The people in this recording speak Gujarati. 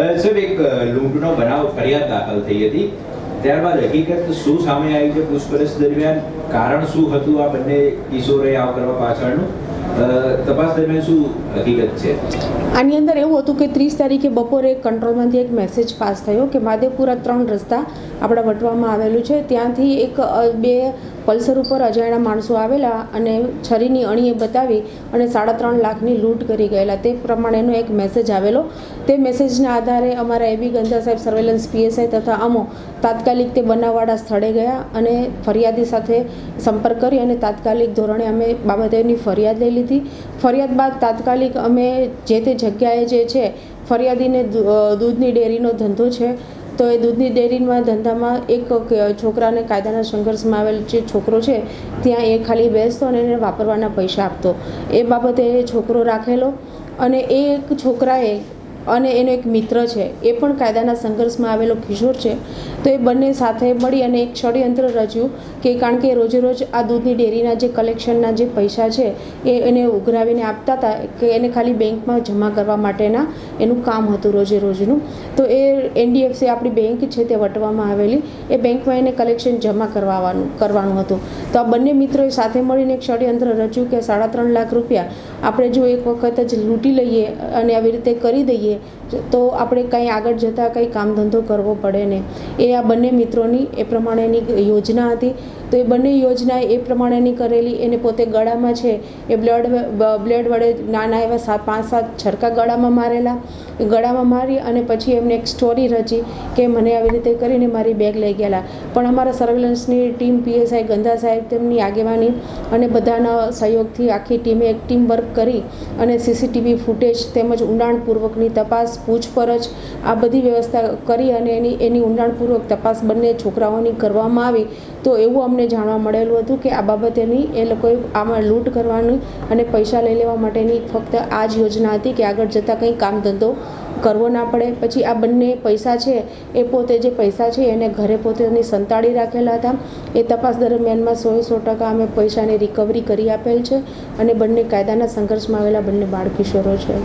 સાહેબ, એક લૂંટનો બનાવ ફરિયાદ દાખલ થઈ હતી. ત્યારબાદ હકીકત શું સામે આવી છે પૂછપરછ દરમિયાન? કારણ શું હતું આ બંને કિશોરે આવ કરવા પાછળનું? તપાસ દરમિયાન શું હકીકત છે? આની અંદર એવું હતું કે ત્રીસ તારીખે બપોરે કંટ્રોલમાંથી એક મેસેજ પાસ થયો કે માધેપુરા ત્રણ રસ્તા આપણા વટવામાં આવેલું છે. ત્યાંથી એક બે પલ્સર ઉપર અજાણ્યા માણસો આવેલા અને છરીની અણીએ બતાવી અને સાડા ત્રણ લાખની લૂંટ કરી ગયેલા. તે પ્રમાણેનો એક મેસેજ આવેલો. તે મેસેજના આધારે અમારા એબી ગંજા સાહેબ સર્વેલન્સ પીએસઆઈ તથા અમો તાત્કાલિક તે બનાવવાળા સ્થળે ગયા અને ફરિયાદી સાથે સંપર્ક કરી અને તાત્કાલિક ધોરણે અમે બાબતેની ફરિયાદ લઈ લીધી. ફરિયાદ બાદ તાત્કાલિક અમે જે તે જગ્યાએ જે છે ફરિયાદીને દૂધની ડેરીનો ધંધો છે તો એ દૂધની ડેરીમાં ધંધામાં એક છોકરાને કાયદાના સંઘર્ષમાં આવેલ જે છોકરો છે, ત્યાં એ ખાલી બેસતો અને એને વાપરવાના પૈસા આપતો. એ બાબતે એ છોકરો રાખેલો અને એ એક છોકરાએ અને એનો એક મિત્ર છે, એ પણ કાયદાના સંઘર્ષમાં આવેલો કિશોર છે. તો એ બંને સાથે મળી અને એક ષડયંત્ર રચ્યું કે કારણ કે રોજે રોજ આ દૂધની ડેરીના જે કલેક્શનના જે પૈસા છે, એ એને ઉઘરાવીને આપતા હતા કે એને ખાલી બેંકમાં જમા કરવા માટેના એનું કામ હતું રોજે રોજનું. તો એ એનડીએફસી આપણી બેંક છે તે વટવામાં આવેલી, એ બેંકમાં એને કલેક્શન જમા કરવાનું કરવાનું હતું. તો આ બંને મિત્રોએ સાથે મળીને એક ષડયંત્ર રચ્યું કે સાડા ત્રણ લાખ રૂપિયા આપણે જો એક વખત જ લૂંટી લઈએ અને આવી રીતે કરી દઈએ તો આપણે કંઈ આગળ જતાં કંઈ કામ ધંધો કરવો પડે ને. એ આ બંને મિત્રોની એ પ્રમાણેની યોજના હતી. તો એ બંને યોજના એ પ્રમાણેની કરેલી, એને પોતે ગળામાં છે, એ બ્લડ બ્લેડ વડે નાના એવા સાત પાંચ, સાત છરકા ગળામાં મારેલા. ગળામાં મારી અને પછી એમને એક સ્ટોરી રચી કે મને આવી રીતે કરીને મારી બેગ લઈ ગયેલા. પણ અમારા સર્વેલન્સની ટીમ, પીએસઆઈ ગંધા સાહેબ તેમની આગેવાની અને બધાના સહયોગથી આખી ટીમે એક ટીમ વર્ક કરી અને સીસીટીવી ફૂટેજ તેમજ ઊંડાણપૂર્વકની તપાસ પૂછપરછ આ બધી વ્યવસ્થા કરી અને એની એની ઊંડાણપૂર્વક તપાસ બંને છોકરાઓની કરવામાં આવી, તો એવું અમને જાણવા મળેલું હતું કે આ બાબતેની એ લોકોએ આમાં લૂંટ કરવાની અને પૈસા લઈ લેવા માટેની ફક્ત આ જ યોજના હતી કે આગળ જતાં કંઈ કામ ધંધો કરવો ના પડે. પછી આ બંને પૈસા છે, એ પોતે જે પૈસા છે એને ઘરે પોતેની સંતાડી રાખેલા હતા. એ તપાસ દરમિયાનમાં સો સો ટકા અમે પૈસાની રિકવરી કરી આપેલ છે અને બંને કાયદાના સંઘર્ષમાં આવેલા બંને બાળ કિશોરો છે.